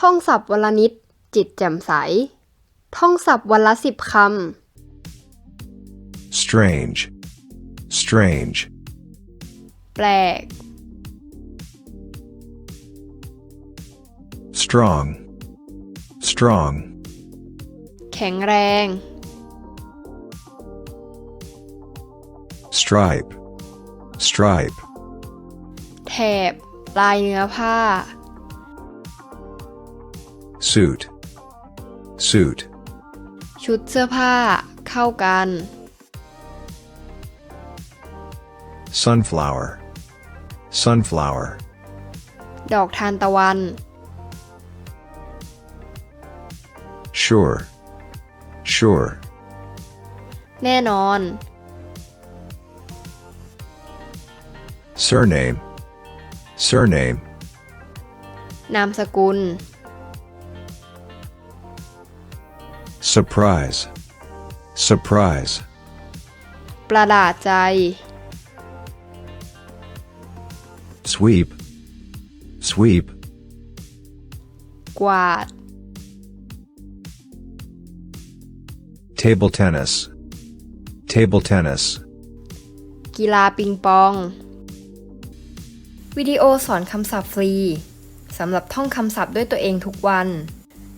ท่องศัพท์วันละนิด จิตแจ่มใส ท่องศัพท์วันละสิบค strange, strange, ำแปลก strong, strong, แข็งแรง stripe, stripe, แถบลายเนื้อผ้า suit, suit, ชุดเสื้อผ้า เข้ากัน sunflower, sunflower, ดอกทานตะวัน sure, sure, แน่นอน surname, surname, นามสกุล surprise, surprise, ประหลาดใจ sweep, sweep, กวาด table tennis, table tennis. กีฬาปิงปอง วิดีโอสอนคำศัพท์ฟรี สำหรับท่องคำศัพท์ด้วยตัวเองทุกวัน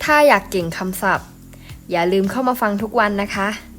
ถ้าอยากเก่งคำศัพท์ อย่าลืมเข้ามาฟังทุกวันนะคะ